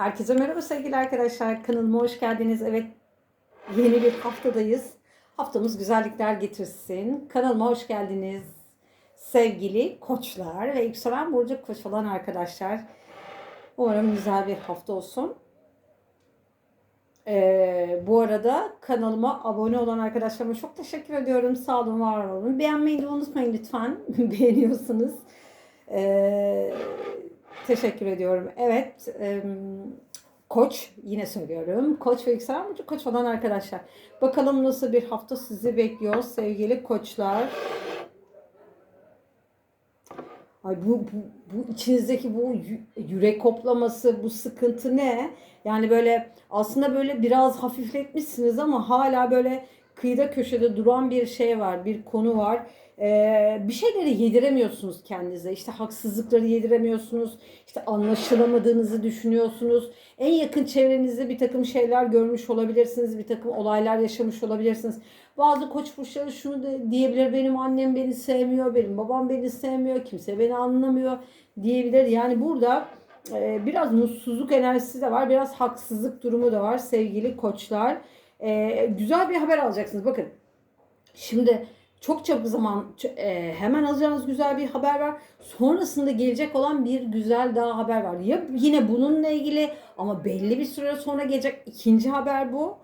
Herkese merhaba sevgili arkadaşlar. Kanalıma hoş geldiniz. Evet yeni bir haftadayız. Haftamız güzellikler getirsin. Kanalıma hoş geldiniz. Sevgili koçlar ve yükselen burcu koç olan arkadaşlar. Umarım güzel bir hafta olsun. Ee, bu arada kanalıma abone olan arkadaşlarıma çok teşekkür ediyorum. Sağ olun, var olun. Beğenmeyi de unutmayın lütfen. Beğeniyorsunuz. Ee, teşekkür ediyorum. Evet, e, koç yine söylüyorum. Koç ve yükselen burcu koç olan arkadaşlar. Bakalım nasıl bir hafta sizi bekliyor sevgili koçlar. Ay bu, bu, bu içinizdeki bu yü- yürek koplaması, bu sıkıntı ne? Yani böyle aslında böyle biraz hafifletmişsiniz ama hala böyle kıyıda köşede duran bir şey var, bir konu var. Ee, bir şeyleri yediremiyorsunuz kendinize. İşte haksızlıkları yediremiyorsunuz. İşte anlaşılamadığınızı düşünüyorsunuz. En yakın çevrenizde bir takım şeyler görmüş olabilirsiniz. Bir takım olaylar yaşamış olabilirsiniz. Bazı koç burçları şunu da diyebilir. Benim annem beni sevmiyor, benim babam beni sevmiyor, kimse beni anlamıyor diyebilir. Yani burada e, biraz mutsuzluk enerjisi de var, biraz haksızlık durumu da var sevgili koçlar. E, güzel bir haber alacaksınız. Bakın şimdi çok çabuk zaman e, hemen alacağınız güzel bir haber var. Sonrasında gelecek olan bir güzel daha haber var. Ya yine bununla ilgili ama belli bir süre sonra gelecek ikinci haber bu.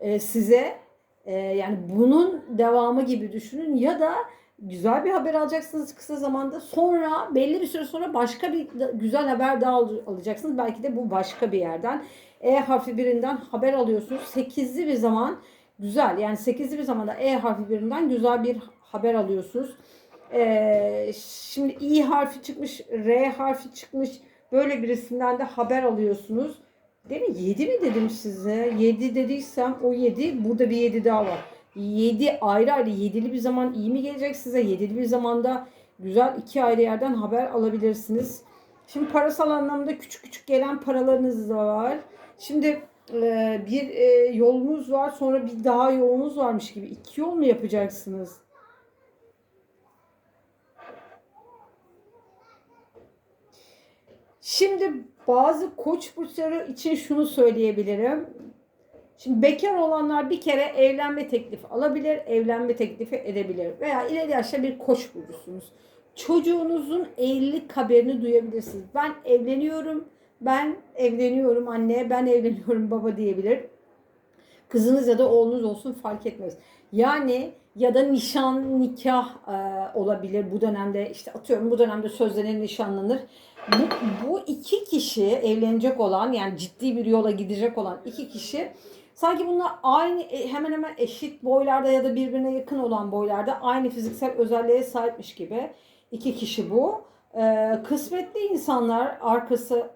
E, size e, yani bunun devamı gibi düşünün ya da güzel bir haber alacaksınız kısa zamanda. Sonra belli bir süre sonra başka bir güzel haber daha al- alacaksınız. Belki de bu başka bir yerden. E harfi birinden haber alıyorsunuz. Sekizli bir zaman güzel yani sekizli bir zamanda E harfi birinden güzel bir haber alıyorsunuz. E, şimdi İ harfi çıkmış, R harfi çıkmış. Böyle birisinden de haber alıyorsunuz. Değil mi? 7 mi dedim size? 7 dediysem o 7 burada bir 7 daha var. 7 ayrı ayrı 7'li bir zaman iyi mi gelecek size? 7'li bir zamanda güzel iki ayrı yerden haber alabilirsiniz. Şimdi parasal anlamda küçük küçük gelen paralarınız da var. Şimdi bir e, yolunuz var sonra bir daha yolunuz varmış gibi. iki yol mu yapacaksınız? Şimdi bazı koç burçları için şunu söyleyebilirim. Şimdi bekar olanlar bir kere evlenme teklifi alabilir, evlenme teklifi edebilir. Veya ileri yaşta bir koç burcusunuz. Çocuğunuzun evlilik haberini duyabilirsiniz. Ben evleniyorum, ben evleniyorum anne, ben evleniyorum baba diyebilir. Kızınız ya da oğlunuz olsun fark etmez. Yani ya da nişan, nikah e, olabilir bu dönemde. işte atıyorum bu dönemde sözlenir, nişanlanır. Bu, bu iki kişi evlenecek olan yani ciddi bir yola gidecek olan iki kişi sanki bunlar aynı e, hemen hemen eşit boylarda ya da birbirine yakın olan boylarda aynı fiziksel özelliğe sahipmiş gibi iki kişi bu. E, kısmetli insanlar arkası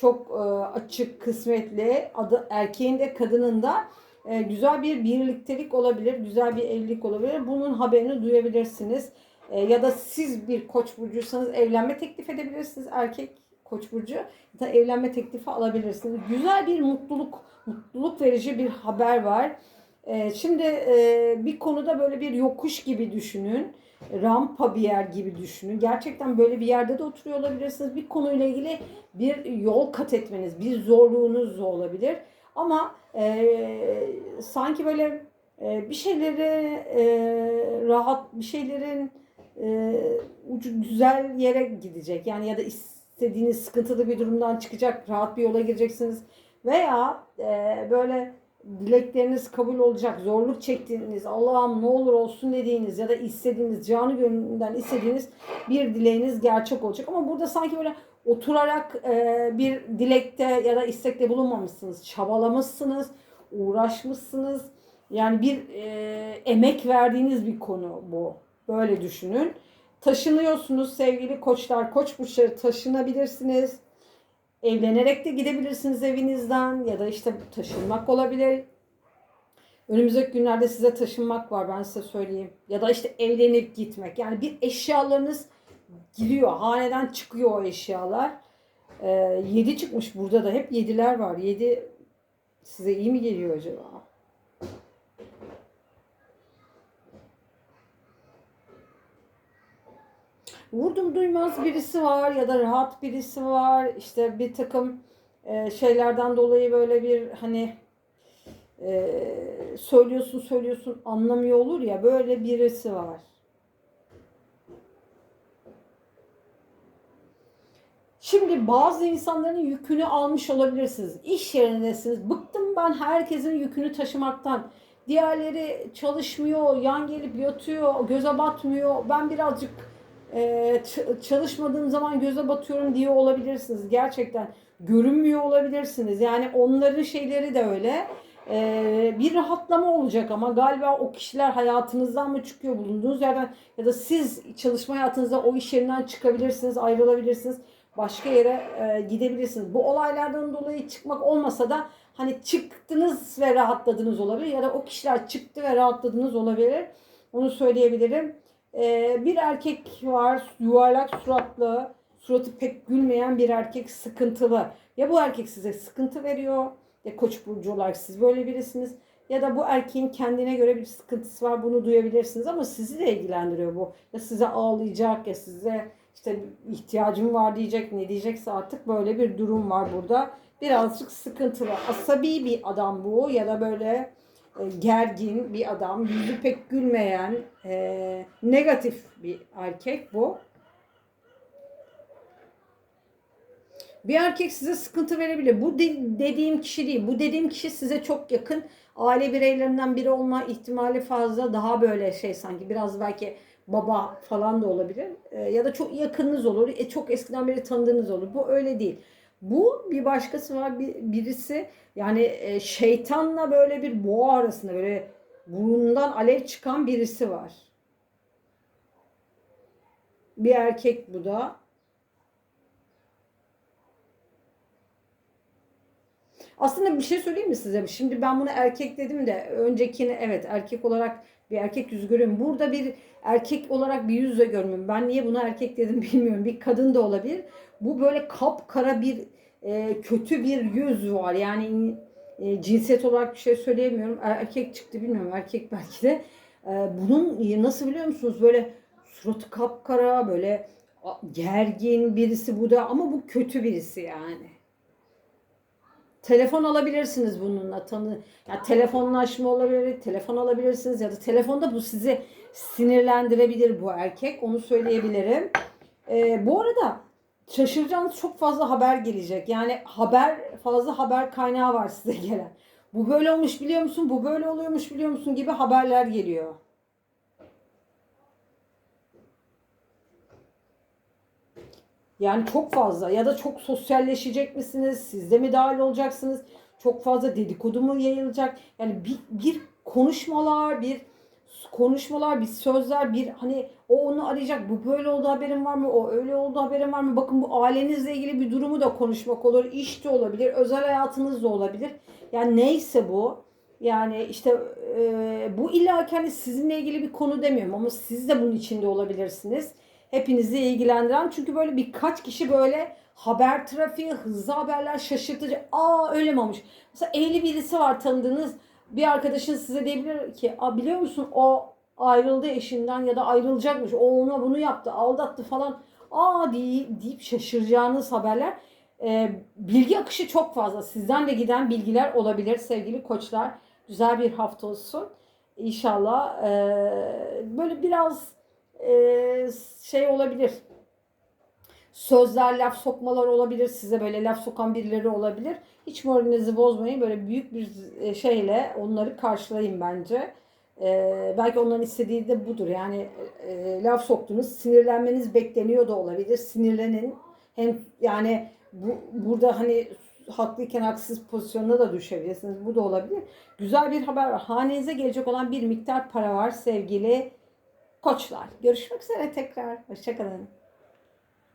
çok e, açık kısmetli adı erkeğin de kadının da e, güzel bir birliktelik olabilir, güzel bir evlilik olabilir. Bunun haberini duyabilirsiniz. E, ya da siz bir koç burcuysanız evlenme teklif edebilirsiniz erkek koç burcu da evlenme teklifi alabilirsiniz. Güzel bir mutluluk, mutluluk verici bir haber var. E, şimdi e, bir konuda böyle bir yokuş gibi düşünün. Rampa bir yer gibi düşünün. Gerçekten böyle bir yerde de oturuyor olabilirsiniz. Bir konuyla ilgili bir yol kat etmeniz, bir zorluğunuz da olabilir. Ama e, sanki böyle e, bir şeyleri e, rahat, bir şeylerin e, ucu güzel yere gidecek. Yani ya da istediğiniz sıkıntılı bir durumdan çıkacak, rahat bir yola gireceksiniz. Veya e, böyle dilekleriniz kabul olacak, zorluk çektiğiniz, Allah'ım ne olur olsun dediğiniz ya da istediğiniz, canı gönlünden istediğiniz bir dileğiniz gerçek olacak. Ama burada sanki böyle oturarak e, bir dilekte ya da istekte bulunmamışsınız. Çabalamışsınız, uğraşmışsınız. Yani bir e, emek verdiğiniz bir konu bu. Böyle düşünün. Taşınıyorsunuz sevgili koçlar. Koç burçları taşınabilirsiniz. Evlenerek de gidebilirsiniz evinizden ya da işte taşınmak olabilir. Önümüzdeki günlerde size taşınmak var ben size söyleyeyim. Ya da işte evlenip gitmek. Yani bir eşyalarınız giriyor. Haneden çıkıyor o eşyalar. Ee, 7 çıkmış burada da. Hep yediler var. 7 size iyi mi geliyor acaba? Vurdum duymaz birisi var ya da rahat birisi var. İşte bir takım e, şeylerden dolayı böyle bir hani e, söylüyorsun söylüyorsun anlamıyor olur ya böyle birisi var. Şimdi bazı insanların yükünü almış olabilirsiniz. İş yerindesiniz. Bıktım ben herkesin yükünü taşımaktan. Diğerleri çalışmıyor, yan gelip yatıyor, göze batmıyor. Ben birazcık e, çalışmadığım zaman göze batıyorum diye olabilirsiniz. Gerçekten görünmüyor olabilirsiniz. Yani onların şeyleri de öyle. E, bir rahatlama olacak ama galiba o kişiler hayatınızdan mı çıkıyor bulunduğunuz yerden ya da siz çalışma hayatınızda o iş yerinden çıkabilirsiniz, ayrılabilirsiniz başka yere e, gidebilirsiniz. Bu olaylardan dolayı çıkmak olmasa da hani çıktınız ve rahatladınız olabilir ya da o kişiler çıktı ve rahatladınız olabilir. Onu söyleyebilirim. E, bir erkek var yuvarlak suratlı, suratı pek gülmeyen bir erkek sıkıntılı. Ya bu erkek size sıkıntı veriyor ya koç burcu olarak siz böyle birisiniz ya da bu erkeğin kendine göre bir sıkıntısı var bunu duyabilirsiniz ama sizi de ilgilendiriyor bu. Ya size ağlayacak ya size işte ihtiyacım var diyecek ne diyecekse artık böyle bir durum var burada. Birazcık sıkıntılı. Asabi bir adam bu ya da böyle gergin bir adam. Yüzü pek gülmeyen e, negatif bir erkek bu. Bir erkek size sıkıntı verebilir. Bu de- dediğim kişi değil. Bu dediğim kişi size çok yakın. Aile bireylerinden biri olma ihtimali fazla. Daha böyle şey sanki biraz belki baba falan da olabilir. E, ya da çok yakınınız olur. E, çok eskiden beri tanıdığınız olur. Bu öyle değil. Bu bir başkası var bir, birisi yani e, şeytanla böyle bir boğa arasında böyle burnundan alev çıkan birisi var. Bir erkek bu da. Aslında bir şey söyleyeyim mi size? Şimdi ben bunu erkek dedim de öncekini evet erkek olarak bir erkek yüzü görüyorum. Burada bir erkek olarak bir yüz de görmüyorum. Ben niye buna erkek dedim bilmiyorum. Bir kadın da olabilir. Bu böyle kapkara bir e, kötü bir yüz var. Yani e, cinsiyet olarak bir şey söyleyemiyorum. Er- Erkek çıktı bilmiyorum. Erkek belki de. E, bunun nasıl biliyor musunuz? Böyle suratı kapkara böyle gergin birisi bu da ama bu kötü birisi yani. Telefon alabilirsiniz bununla tanı. Ya telefonlaşma olabilir, telefon alabilirsiniz ya da telefonda bu sizi sinirlendirebilir bu erkek. Onu söyleyebilirim. Ee, bu arada şaşıracağınız çok fazla haber gelecek. Yani haber fazla haber kaynağı var size gelen. Bu böyle olmuş biliyor musun? Bu böyle oluyormuş biliyor musun gibi haberler geliyor. Yani çok fazla ya da çok sosyalleşecek misiniz? Siz de mi dahil olacaksınız? Çok fazla dedikodu mu yayılacak? Yani bir, bir konuşmalar, bir konuşmalar, bir sözler, bir hani o onu arayacak. Bu böyle oldu haberin var mı? O öyle oldu haberin var mı? Bakın bu ailenizle ilgili bir durumu da konuşmak olur. İş de olabilir, özel hayatınız da olabilir. Yani neyse bu. Yani işte e, bu illa ki hani sizinle ilgili bir konu demiyorum ama siz de bunun içinde olabilirsiniz hepinizi ilgilendiren. Çünkü böyle birkaç kişi böyle haber trafiği, hızlı haberler, şaşırtıcı. Aa öyle mi olmuş? Mesela evli birisi var tanıdığınız bir arkadaşın size diyebilir ki Aa, biliyor musun o ayrıldı eşinden ya da ayrılacakmış. O ona bunu yaptı, aldattı falan. Aa deyip, deyip şaşıracağınız haberler. Ee, bilgi akışı çok fazla. Sizden de giden bilgiler olabilir sevgili koçlar. Güzel bir hafta olsun. İnşallah ee, böyle biraz e, şey olabilir. Sözler, laf sokmalar olabilir. Size böyle laf sokan birileri olabilir. Hiç moralinizi bozmayın. Böyle büyük bir e, şeyle onları karşılayın bence. E, belki onların istediği de budur. Yani e, laf soktunuz, sinirlenmeniz bekleniyor da olabilir. Sinirlenin. Hem yani bu, burada hani haklıyken haksız pozisyonuna da düşebilirsiniz. Bu da olabilir. Güzel bir haber var. Hanenize gelecek olan bir miktar para var sevgili koçlar. Görüşmek üzere tekrar. Hoşçakalın.